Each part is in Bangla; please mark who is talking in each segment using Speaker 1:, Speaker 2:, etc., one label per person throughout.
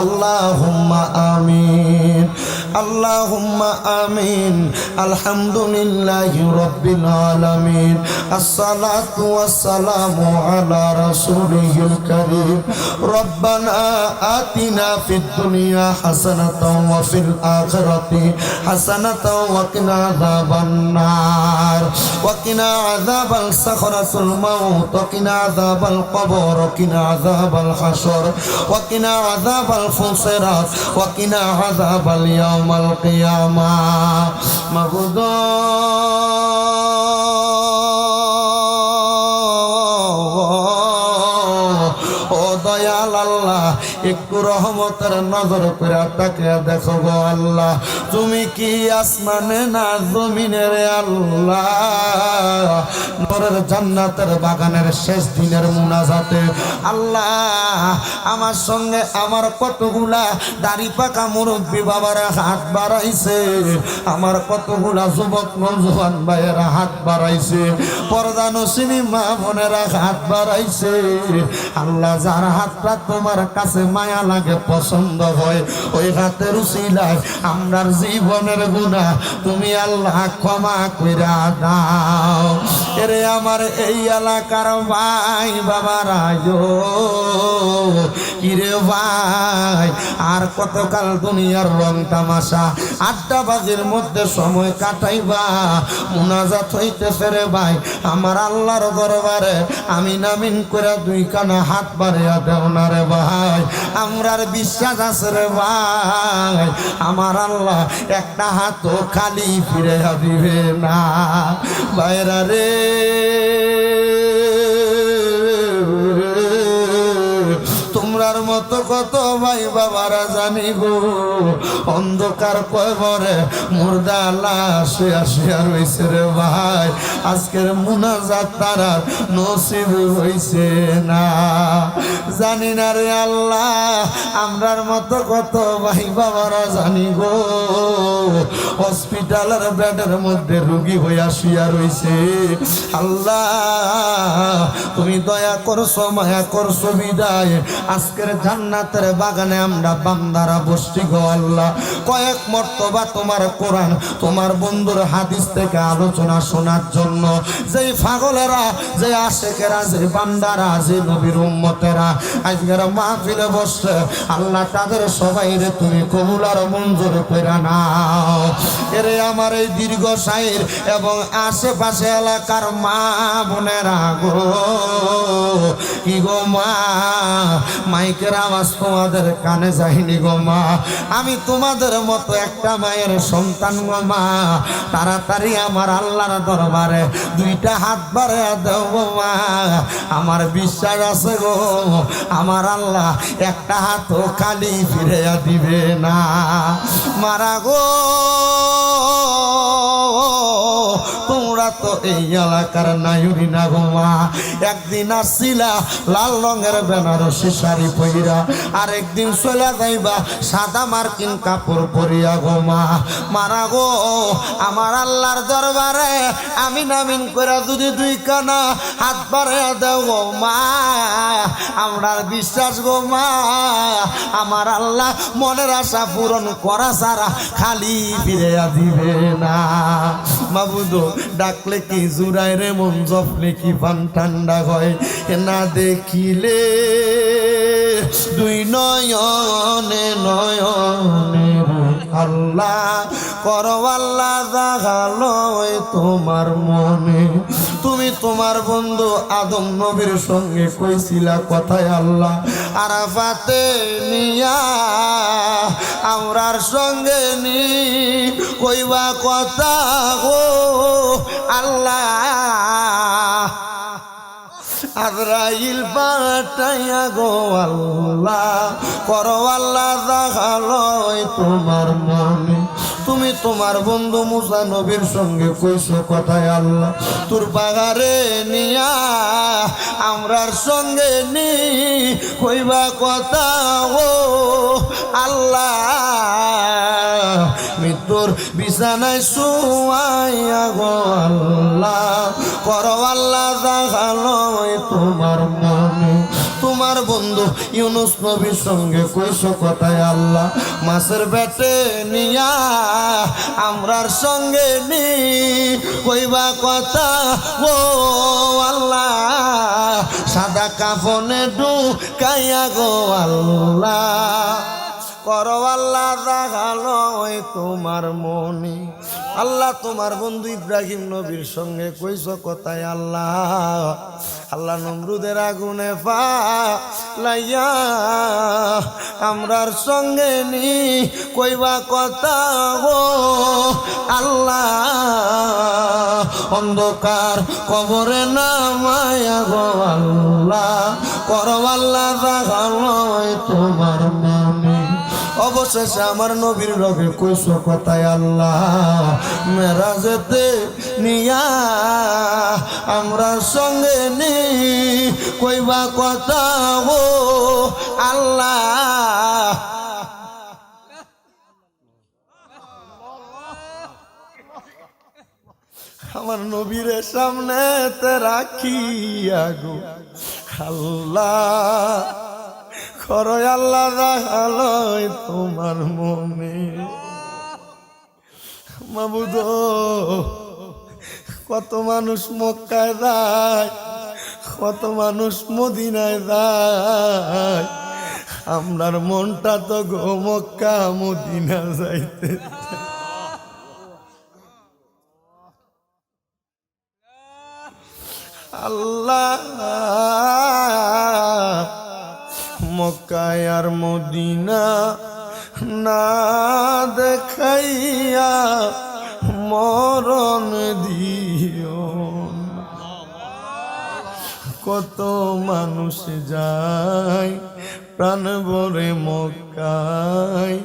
Speaker 1: আল্লাহুম্মা আমিন আল্লাহুম্মা আমিন, আলহামদুলিল্লাহি রাব্বিল আলামিন, আসসালাতু ওয়াসসালামু আলা রাসূলিল আতিনা ফিদ দুনিয়া হাসানাতাও ওয়া وقنا عذاب الصخرة الموت وقنا عذاب القبر وقنا عذاب الحشر وقنا عذاب الفصرات وقنا عذاب اليوم القيامة مغدور আল্লাহ, একটু রহমতের নজর করে তাকে দেখো গো আল্লাহ। তুমি কি আসমানে না জমিনে রে আল্লাহ? জান্নাতের বাগানের শেষ দিনের মুনাজাতে, আল্লাহ, আমার সঙ্গে আমার কতগুলা দাড়ি পাকা মুরব্বী বাবারা হাত বাড়াইছে, আমার কতগুলা যুবক নজওয়ান ভাইয়েরা হাত বাড়াইছে, পর্দা নসিনী মা বোনেরা হাত বাড়াইছে। আল্লাহ, যার হাতটা তোমার কাছে মায়া লাগে, পছন্দ হয়। ওই হাতের উসিলায় আমরার জীবনের গুণা তুমি আল্লাহ ক্ষমা কইরা দাও। এরে আমার এই এলাকার ভাই বাবারা কিরে ভাই, আর কতকাল দুনিয়ার রং তামাশা? আড্ডা বাজির মধ্যে সময় কাটাইবা, মুনাজাত হইতেছে রে ভাই। আমার আল্লাহর দরবারে আমি নামিন করে দুই কানা হাত বাড়িয়া দেও না রে ভাই। আমরার বিশ্বাস আছে রে ভাই। আমার আল্লাহ একটা হাতও খালি ফিরে দিবে না। বাইরা রে কত ভাই বাবারা জানি গো। অন্ধকার কয়বরে মুর্দা লাশ আসিয়া রইছে রে ভাই। আজকের মুনাজাত তারার নসিব না। জানি না রে আল্লাহ, আমরার মতো কত ভাই বাবারা জানি গো। হসপিটালের বেডের মধ্যে রুগী হইয়া শুয়া রইছে। আল্লাহ, তুমি দয়া করছ, মায়া করছ বিদায়। আজকের জান্নাতের বাগানে আমরা বান্দারা বসছি গো আল্লাহ। কয়েক মর্তবা তোমার কোরআন, তোমার বন্ধুর হাদিস থেকে আলোচনা শোনার জন্য। যেই পাগলেরা যে আশেকেরা যে বান্দারা যে নবীর উম্মতেরা, আজকের মাহফিলে বসছে, আল্লাহ তাদের সবাই রে তুমি কবুল আর মঞ্জুর করে নাও। এরে আমার এই দীর্ঘ সাইর এবং আশেপাশে এলাকার মা বোনেরা গো। কি গো মা? মাইকের আওয়াজ তোমাদের কানে যায়নি গো মা। আমি তোমাদের মতো একটা মায়ের সন্তান গো মা। তাড়াতাড়ি আমার আল্লাহর দরবারে দুইটা হাত বাড়ে দেও গো মা। আমার বিশ্বাস আছে গো, আমার আল্লাহ একটা হাতও খালি ফিরে দিবে না। মারা গো। তো এই না গো মা। একদিন লাল রঙের শাড়ি আর একদিন সাদা কাপড় পরিয়া মারা গো, আমার আল্লাহর দরবারে আমি নামিন করে যদি দুই কানা হাত বাড়ে দেও গো মা। আমরার বিশ্বাস গো মা, আমার আল্লাহ মনের আশা পূরণ করা সারা খালি ফিরে দিবে না। মাবুদো ডাকলে কি জুড়াই রে মন জপলে কি পান ঠান্ডা হয়? না দেখিলে দুই নয়নে নয়নে আল্লাহ, করো আল্লাহ দেখাল তোমার মনে। তোমার বন্ধু আদম নবীর সঙ্গে কইছিলা কথায় আল্লাহ, আরাফাতে নিয়া আমরার সঙ্গে নি, কইবা কথা গো আল্লাহ। আজরাইল পাঠাইয়া গো আল্লাহ, করো আল্লাহ দেখাল তোমার মনে। তুমি তোমার বন্ধু মুসা নবীর সঙ্গে কইছো কথায় আল্লাহ, তোর বাগারে নিয়া আমরার সঙ্গে নি, কইবা কথা ও আল্লাহ। মৃত্যুর বিছানায় শুয়াইয়া গো আল্লাহ, করো আল্লাহ দেখাল তোমার মনে তোমার বন্ধু ইউনুস নবীর সঙ্গে কইস কথায় আল্লাহ, মাছের বেটে নিয়া আমরার সঙ্গে নি। কইবা কথা, ও আল্লাহ, সাদা কাফনে ডু কাইয়া গো আল্লাহ। করো আল্লাহ দেখাল তোমার মনি। আল্লাহ তোমার বন্ধু ইব্রাহিম নবীর সঙ্গে কইস কথায় আল্লাহ আল্লাহ নমরুদের আগুনে পা লাইয়া আমরার সঙ্গে নি, কইবা কথা গো আল্লাহ। অন্ধকার কবরে নামায়া গো আল্লাহ, করো আল্লাহ দেখাল ওই তোমার মনি অবশেষে আমার নবীর রবে কইস কথায় আল্লাহ মেরাজেতে নিয়া আমরা সঙ্গে নি। কইবা কথা ও আল্লাহ। আমার নবীর সামনে তে রাখিয়া গো আল্লাহ। খরয় আল্লাহ দেখাল তোমার মনে। কত মানুষ মক্কায় যায়, কত মানুষ মদিনায় যায়। আমরার মনটা তো গো মক্কা মদিনা যাইতে। আল্লাহ, মক্কায় আর মদিনা না দেখাইয়া মরণ দিও কত মানুষ যায় প্রাণ ভরে মক্কায়।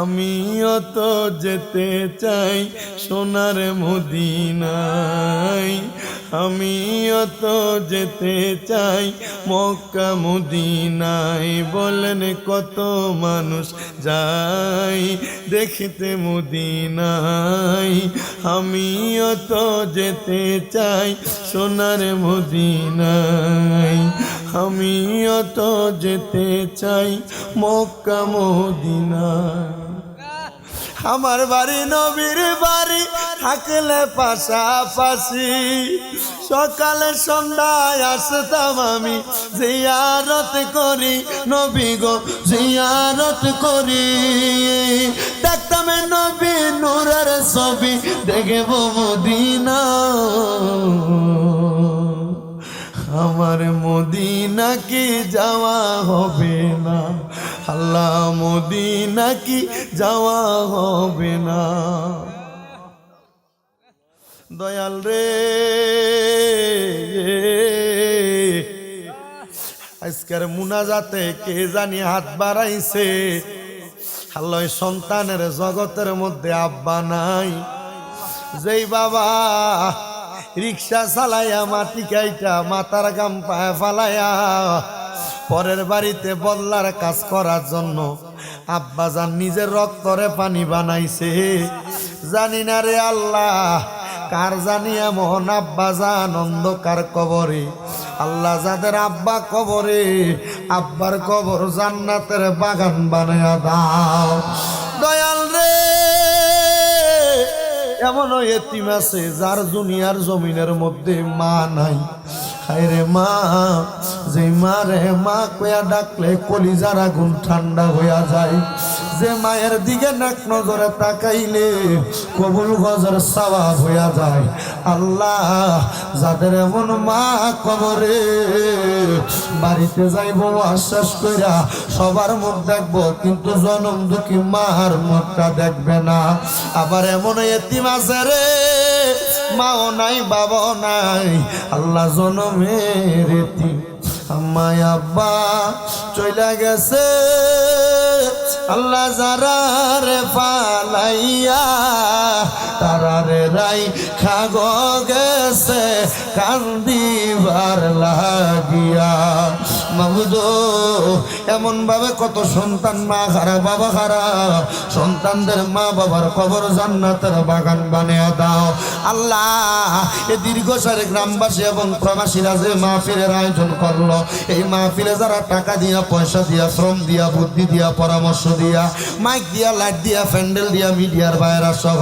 Speaker 1: আমিও তো যেতে চাই সোনার মদিনায়। আমিও তো যেতে চাই। মক্কা, মদিনায় বলেন কত মানুষ যায়। দেখতে মদিনায় আমিও তো যেতে চাই। সোনার মদিনায় আমিও তো যেতে চাই। মক্কা, মদিনায় আমার বাড়ি, নবীর বাড়ি, থাকলে পাশাপাশি। সকালে সন্ধ্যায় আসতাম আমি, জিয়ারত করি, নবী গো, জিয়ারত করি। দেখতাম নবী নূরের ছবি, দেখব মদিনা। আমার মদিনা কি যাওয়া হবে না। আল্লাহ মদিনা কি যাওয়া হবে না। দয়াল রে। আজকের মুনাজাতে কে জানি হাত বাড়াইছে। আল্লাহ সন্তানের জগতের মধ্যে আব্বা নাই। যেই বাবা রিক্সা চালাইয়া মাটি কাইটা মাথার গাম পায়ে ফালাইয়া পরের বাড়িতে বদলার কাজ করার জন্য আব্বা যান নিজের রক্তরে পানি বানাইছে। জানি না রে আল্লাহ, কার জানি এমন আব্বা যান অন্ধকার কবরে। আল্লাহ যাদের আব্বা কবরে, আব্বার কবর জান্নাতের বাগান বানায়া দাও। দয়াল রে, এমনও এতিম আছে যার দুনিয়ার জমিনের মধ্যে মা নাই। হায়রে মা যে মা রে মা কয়া ডাকলে কলিজার আগুন ঠান্ডা হইয়া যায়। যে মায়ের দিকে নাক নজরে তাকাইলে কবুল গজর সাবা হইয়া যায়। আল্লাহ, যাদের এমন মা কবরে বাড়িতে যাইব আশ্বাস কইরা সবার মুখ দেখব, কিন্তু জনম দুঃখী মার মুখটা দেখবে না। আবার এমন এতিম আছে রে মাও নাই, বাবাও নাই। আল্লাহ জনমের আম্মাই, আব্বা চইলা গেছে। আল্লাহ যারা রে পালাইয়া তারা রে রাই খাগ গেছে, কান্দিবার লাগিয়া। মাবুদ এমনভাবে কত সন্তান মা হারা বাবা হারা সন্তানদের মা বাবার কবর জান্নাতের বাগান বানিয়ে দাও। আল্লাহ, এ দীর্ঘ সারে গ্রামবাসী এবং প্রবাসীরা যে মাহফিলের আয়োজন করল, এই মাহফিলে যারা টাকা দিয়া, পয়সা দিয়া, শ্রম দিয়া, বুদ্ধি দিয়া, পরামর্শ দিয়া, মাইক দিয়া, লাইট দিয়া, প্যান্ডেল দিয়া, মিডিয়ার বাইরা সহ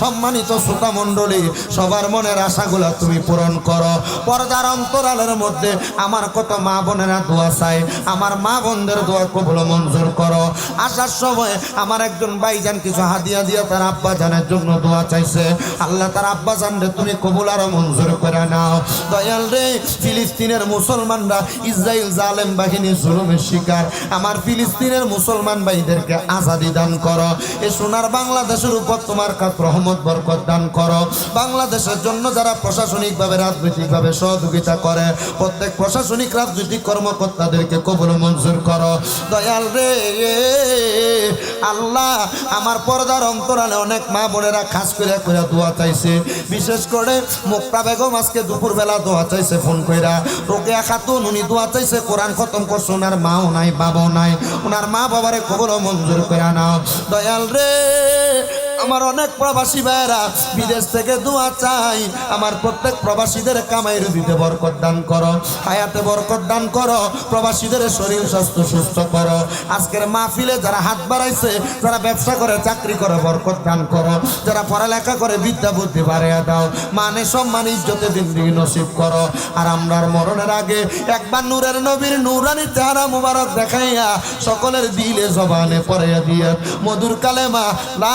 Speaker 1: সম্মানিত শ্রোতা মণ্ডলী, সবার মনের আশাগুলো তুমি পূরণ করো। পর্দার অন্তরালের মধ্যে আমার কত মা বোনেরা দোয়া চাই। আমার মা বোনদের দোয়া কবুল মঞ্জুর করো। আসার সময় আমার একজন ভাইজান কিছু হাদিয়া দিয়া তার আব্বা জানের জন্য দোয়া চাইছে। আল্লাহ তার আব্বা জানরে তুমি কবুল আরও মঞ্জুর করে নাও। দয়াল রে, ফিলিস্তিনের মুসলমানরা ইসরায়েল জালেম বাহিনী জুলুমের শিকার। আমার ফিলিস্তিনের মুসলমান ভাইদেরকে আজাদি দান করো। এ সোনার বাংলাদেশের উপর তোমার কাত রহমত, বরকত দান করো। বাংলাদেশের জন্য যারা প্রশাসনিকভাবে, রাজনৈতিকভাবে সহযোগিতা করে, প্রত্যেক প্রশাসনিক, রাজনৈতিক কর্মকর্তাদেরকে কবুল মঞ্জুর করো। দয়াল রে, আল্লাহ আমার পর্দার অন্তরালে অনেক মা বোনেরা খাস করে করে দোয়া চাইছে। বিশেষ করে মুক্তা বেগম আজকে দুপুরবেলা দোয়া চাইছে, ফোন কইরা। রোকেয়া খাতুন, উনি দোয়া চাইছে, কোরআন খতম করছে, ওনার মাও নাই, বাবাও নাই। ওনার মা বাবারে কবল মঞ্জুর করে নাও। দয়াল রে আমার অনেক প্রবাসী ভাইরা বিদেশ থেকে দোয়া চাই। আমার প্রত্যেক প্রবাসীদের কামাই রুদিতে বরকত দান করো, হায়াতে বরকত দান করো, প্রবাসীদের শরীর স্বাস্থ্য সুস্থ করো। আজকের মাহফিলে যারা হাত বাড়াইছে, যারা ব্যবসা করে, চাকরি করে, বরকত দান করো। যারা পড়ালেখা করে, বিদ্যা, বুদ্ধি বাড়িয়ে দাও। মানে সম্মান, ইজ্জতে দিন দিন নসিব করো। আর আমরার মরণের আগে একবার নূরের নবীর নূরানি চেহারা মুবারক দেখাইয়া সকলের দিলে জবানে পরে দিয়ে মধুর কালেমা, লা